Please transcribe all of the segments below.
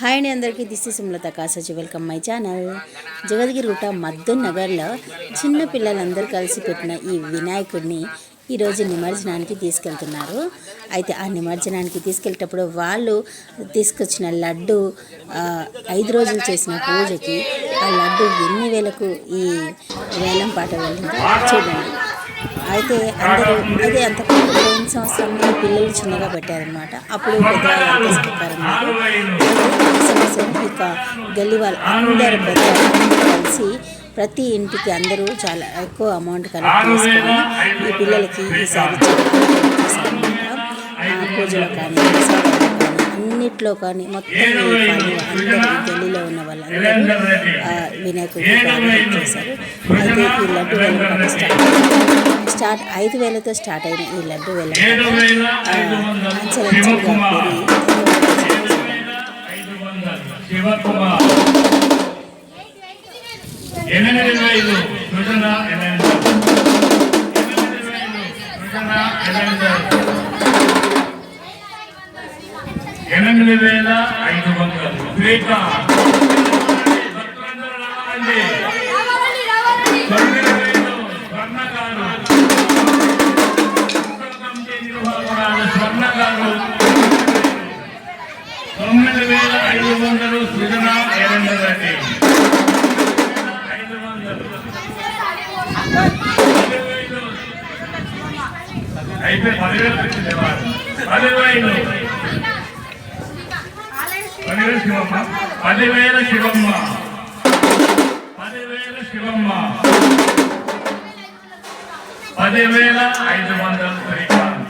Hi అండి అందరికీ this is Sumalatha కాసాచి వెల్కమ్ మై ఛానల్ జగద్గిరిగుట్ట మద్దు నగర్లో చిన్న పిల్లలందరూ కలిసి పెట్టిన ఈ వినాయకుడిని ఈరోజు నిమజ్జనానికి తీసుకెళ్తున్నారు. అయితే ఆ నిమజ్జనానికి తీసుకెళ్ళేటప్పుడు వాళ్ళు తీసుకొచ్చిన లడ్డు ఐదు రోజులు చేసిన పూజకి ఆ లడ్డు ఎన్ని వేలకు ఈ వేలం పాట వెళ్ళిందో చూడండి. అయితే అందరూ అదే అంత పోయిన సంవత్సరం పిల్లలు చిన్నగా పెట్టారనమాట అప్పుడు పెద్దవాళ్ళు అంతా చెప్పారన్నమాట. ఈ సంవత్సరం ఇక గల్లీ వాళ్ళు అందరు పెద్దవాళ్ళు కలిసి ప్రతి ఇంటికి అందరూ చాలా ఎక్కువ అమౌంట్ కలెక్ట్ చేసుకొని ఈ పిల్లలకి ఈసారి పూజలో కానీ అన్నిట్లో కానీ మొత్తం అందరూ గల్లీలో ఉన్న వాళ్ళందరూ వినాయకుడిని చేశారు. అయితే ఈ లడ్డు వాళ్ళు స్టార్ట్ స్టార్ట్ ఐదు వేలతో స్టార్ట్ అయిన ఈ లడ్డు ఎనిమిది వేలు. సృజన ఎనిమిది పదివేల శివమ్మ. పదివేల శివమ్మ. పదివేల శివమ్మ. పదివేల ఐదు వందల శ్రీకాంత్.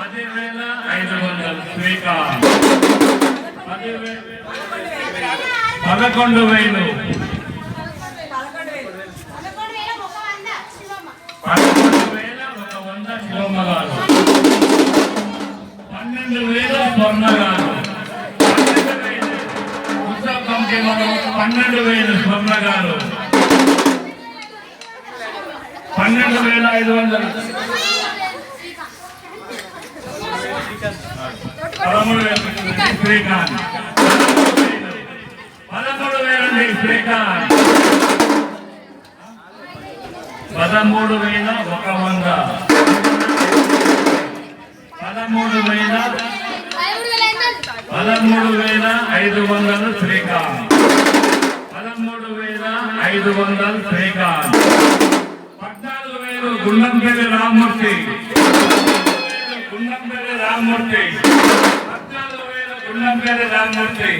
పదివేల ఐదు వందల శ్రీకాంత్. పదకొండు వేలు. పదకొండు వేల ఒక వంద శివమ్మ గారు. పన్నెండు వేల స్వర్ణ గారు. పన్నెండు వేలు స్వర్ణ గారు పన్నెండు వేల ఐదు వందలు. పదమూడు వేలు శ్రీకాంత్. పదమూడు వేలండి శ్రీకాంత్. పదమూడు వేల ఒక వంద. పదమూడు వేల పదమూడు వేల ఐదు వందలు. శ్రీకాంత్ వేల ఐదు వందలు శ్రీకాంత్. పద్నాలుగు వేలు గుండంపల్లి రామ్మూర్తి. గుండంపల్లి రామ్మూర్తి. పద్నాలుగు వేల గుండంపల్లి రామ్మూర్తి.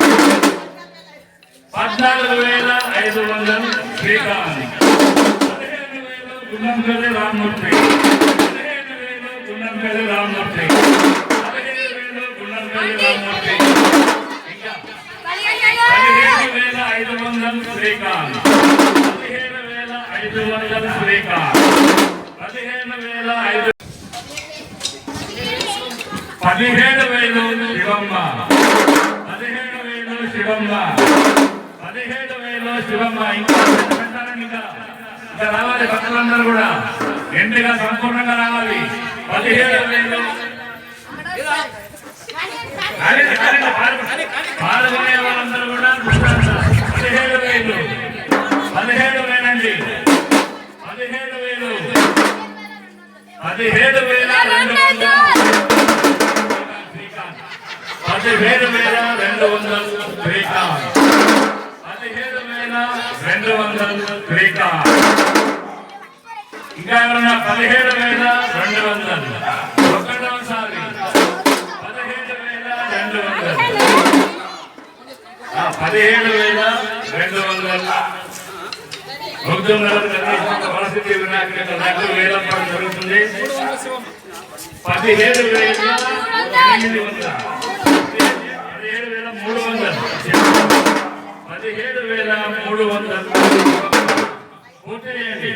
పద్నాలుగు వేల ఐదు వందలు శ్రీకాంత్. పదిహేను వేలు గుండంపల్లి రామ్మూర్తి. పదిహేను వేలు గుండంపల్లి రామ్మూర్తి. పదిహేను వేలు గుండంపల్లి రామ్మూర్తి ఇంకా పదిహేను వేల ఐదు వందలు శ్రీకాంత్. పదిహేను వేల ఐదు వందలు శ్రీకాంత్. పదిహేను వేల ఐదు పదిహేడు వేలు శివమ్మ. పదిహేడు వేలు శివమ్మ. పదిహేడు వేలు శివమ్మ. ఇంకా రావాలి భక్తులందరూ కూడా. ఎండుగా సంపూర్ణంగా రావాలి. పదిహేడు వేలు. పాల్గొనే వాళ్ళందరూ కూడా పదిహేడు వేలు. పదిహేడు వేలండి. పదిహేడు వేలు. పదిహేడు వేల రెండు వందల. పదిహేడు వేల రెండు వందల శ్రీకాంత్ పదిహేడు వేల రెండు వందల శ్రీకాంత్ ఇంకా ఎవరన్నా పదిహేడు వేల రెండు వందలు? ఒకటోసారి పదిహేడు వేల రెండు వందలు. పదిహేడు వేల రెండు వందలు ముగ్గున్నర వరసిద్ధి వినాయకుడి రెండు వేల పడి జరుగుతుంది. పదిహేడు వేల ఎనిమిది వందల. పదిహేడు వేల మూడు వందలు. పదిహేడు వేల మూడు వందలు. పూర్తి చేయండి.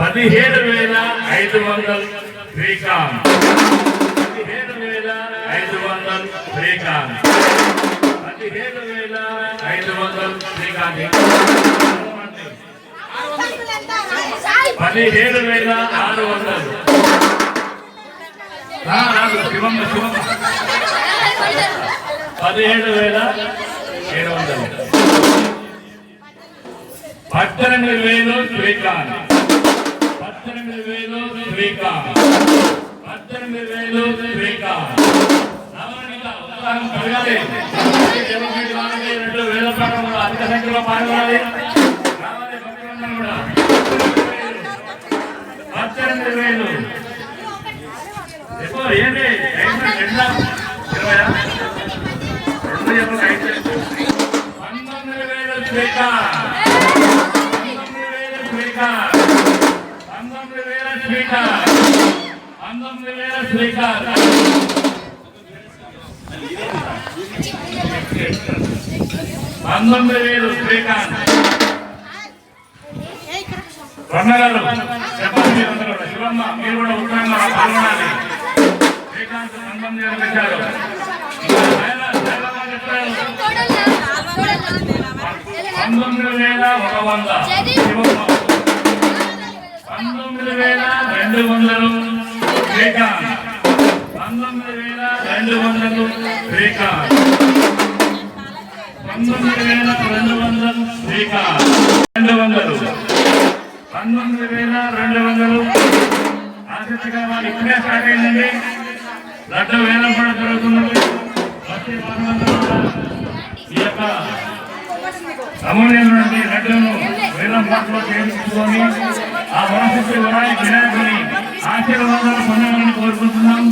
పదిహేడు వేల ఐదు వందలు శ్రీకాంత్. పదిహేడు వేల ఐదు వందలు శ్రీకాంత్. పదిహేడు వేల ఐదు వందలు పదిహేడు వేల ఆరు వందలు. రా, శివమ్మ శివమ్మ. పదిహేడు వేల ఏడు వందలు. పద్దెనిమిది వేలు శ్రీకాంత్. పద్దెనిమిది వేలు శ్రీకాంత్. పద్దెనిమిది వేలు శ్రీకాంత్. నవనిత ఉత్సాహం కలగాలి. వేల ప్రకారం అధిక సంఖ్యలో పాల్గొనాలి. పద్దెనిమిది వేలు ఎక్కువ ఏంటి? ఐదు రెండు? చెప్పలు పంతొమ్మిది వేలు పంతొమ్మిది వేల స్పీకర్ పంతొమ్మిది వేల స్పీకర్ పంతొమ్మిది వేల స్పీకర్ పంతొమ్మిది వేలు శ్రీకాంత్. రమణగారు చెప్పండి శివమ్మ మీరు కూడా ఉత్తరంగా పాల్గొనాలి. శ్రీకాంత్ పంతొమ్మిది వేలు పెట్టారు. పంతొమ్మిది వేల ఒక వంద. పంతొమ్మిది వేల రెండు వందలు. శ్రీకాంత్. రెండు వందలు శ్రీకాంత్. పంతొమ్మిది వేల రెండు వందలు శ్రీకాంత్. రెండు వందలు పంతొమ్మిది వేల రెండు వందలు ఆసక్తిగా వాళ్ళు ఇప్పుడే స్టార్ట్ అయిందండి లడ్డు వేలం కూడా జరుగుతున్నది ప్రతి ఈ యొక్క అమూల్యమైనటువంటి లడ్డును వేలం పాటలో చేయించుకొని ఆ మనసు వరాయి వినాయకుని ఆశీర్వాదాలు పొందాలని కోరుకుంటున్నాం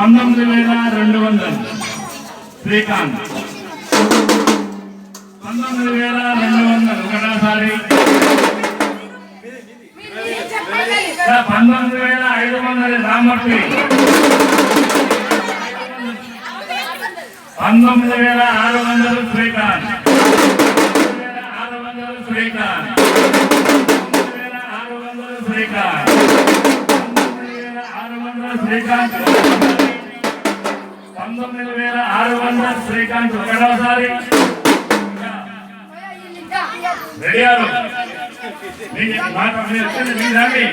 పంతొమ్మిది వేల రెండు వందలు. శ్రీకాంత్. పంతొమ్మిది వేల రెండు వందలు. ఒకటోసారి. పంతొమ్మిది వేల ఐదు వందల రామూర్తి పంతొమ్మిది వేల ఆరు వందలు శ్రీకాంత్. ఆరు వందలు శ్రీకాంత్. ఆరు వందలు శ్రీకాంత్. ఆరు శ్రీకాంత్. పంతొమ్మిది వేల ఆరు వందల శ్రీకాంత్ ఒకటోసారి. రెడీ మాట మీరు వచ్చింది మీరు రండి.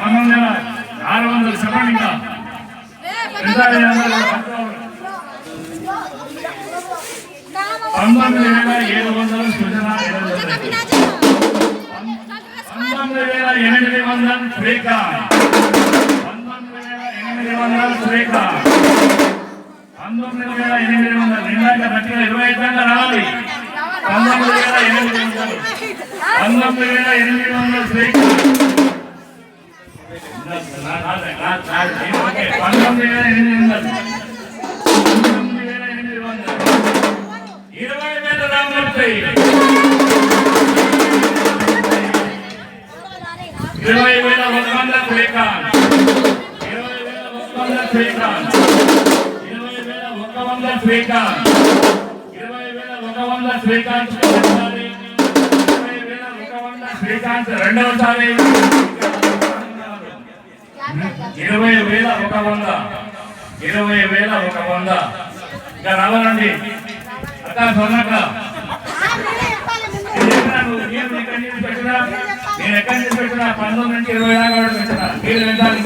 పంతొమ్మిది వేల ఆరు వందలు చెప్పండి ఇంకా. పంతొమ్మిది వేల ఏడు వందల సృజన పంతొమ్మిది వేల ఎనిమిది వందల శ్రీకాంత్. పంతొమ్మిది వేల ఎనిమిది వందల శ్రీకాంత్. పంతొమ్మిది వేల ఎనిమిది వందలు ఇందాక గట్టిగా ఇరవై ఐదు దాకా రావాలి పంతొమ్మిది వేల ఎనిమిది వందలు పంతొమ్మిది వేల ఎనిమిది వందలు పంతొమ్మిది వేల ఎనిమిది వందలు పంతొమ్మిది వేల ఎనిమిది వందలు ఇరవై వేల రామూర్తి ఇరవై వేల ఒక వంద శ్రీకాంత్ ఇరవై వేల ఒక వంద శ్రీకాంత్. వంద శ్రీకాంత్. ఇరవై వేల ఒక వంద శ్రీకాంత్ ఇరవై వేల ఒక వంద శ్రీకాంత్ రెండవసారి. ఇరవై వేల ఒక వంద. ఇరవై వేల ఒక వంద. ఇంకా రావాలండి. అక్క సొన్నక్క నేను ఎక్కడ ఎక్కడి నుంచి పెట్టినా నేను నుంచి పంతొమ్మిది నుంచి ఇరవై దాకా పెట్టినా మీరు వెళ్ళాలి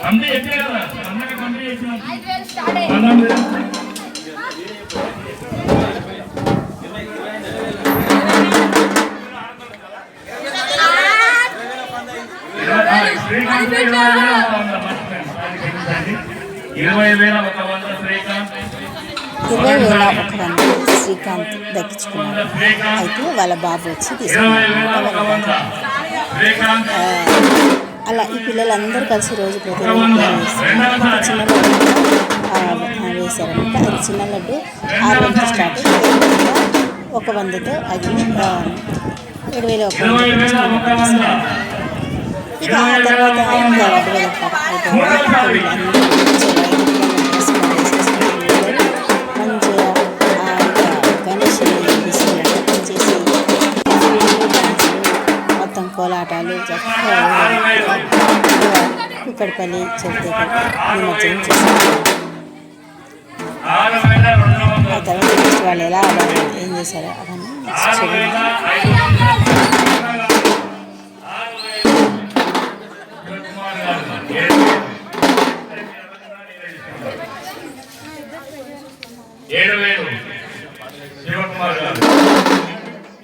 కమిటీ చెప్పే కదా పండగ కమిటీ చేసిన. పంతొమ్మిది ఇరవై- వేల ఒక వంద శ్రీకాంత్. ఇరవై వేల ఒక వంద శ్రీకాంత్ దక్కించుకున్నాడు అయితే వాళ్ళ బాబు వచ్చి తీసుకున్నాడు అలా ఈ పిల్లలందరూ కలిసి రోజు ప్రతి ఒక ఒక చిన్న లడ్డు వేశారనమాట. అది చిన్న లడ్డు ఆరు వందలు స్టార్ట్ ఒక వందతో అది ఏడు వేల ఒక ఒక ఇక ఆ తర్వాత లడ్డు వేల పాట పడిపల్లి చవితి వాళ్ళు ఎలా ఆడారు ఏం చేశారు అవన్నీ ఏడు వేలు. శివకుమార్ గారు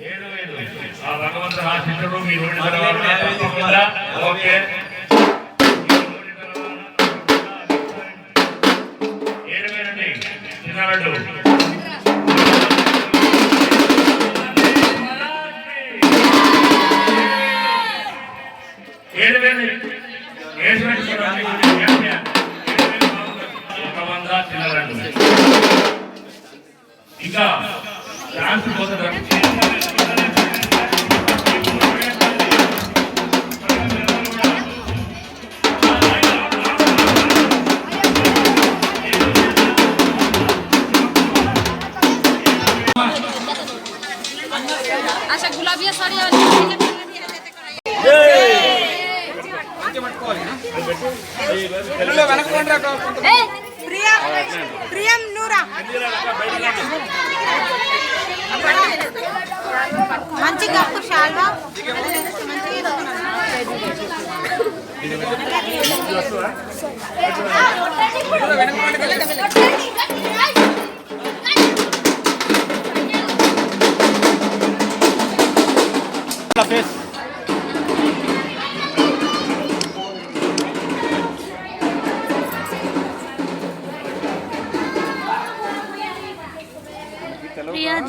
ఏడు వేలు. ఆ భగవంతుడు ఆశించడం మీరు ఓకే. చిన్నవాళ్ళు ఏడు వేలు. ఏడు వేలు. ప్రియం నూరా. మంచి కప్పు షాల్వా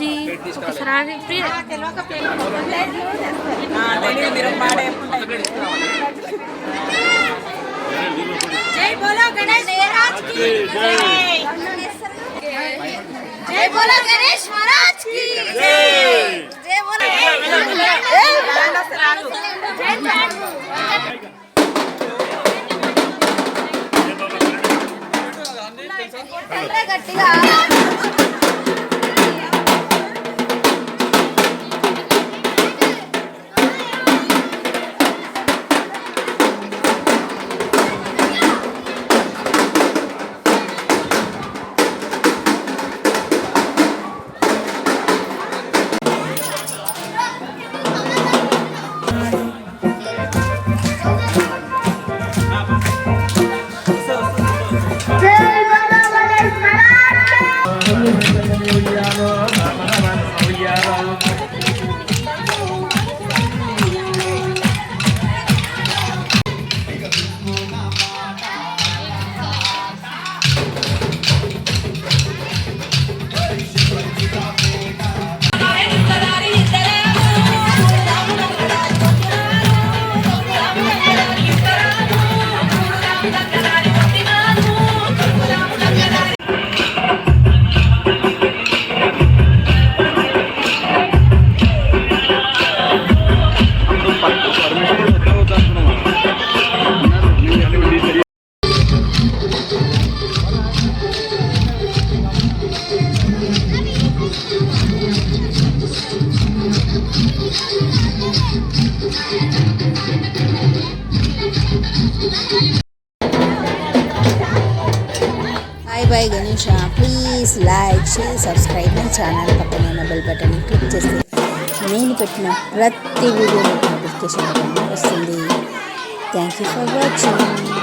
जी ఒకసారి ప్రియా జై బోలో గణేష్ మహారాజ్ కి జై జై బోలో గణేష్ మహారాజ్ కి జై జై బోలో గట్టిగా hi bye Ganesha please like share subscribe my channel పక్కన ఉన్న బెల్ బటన్ క్లిక్ చేస్తే నేను పెట్టిన ప్రతి వీడియో నోటిఫికేషన్ వస్తుంది. Thank you for watching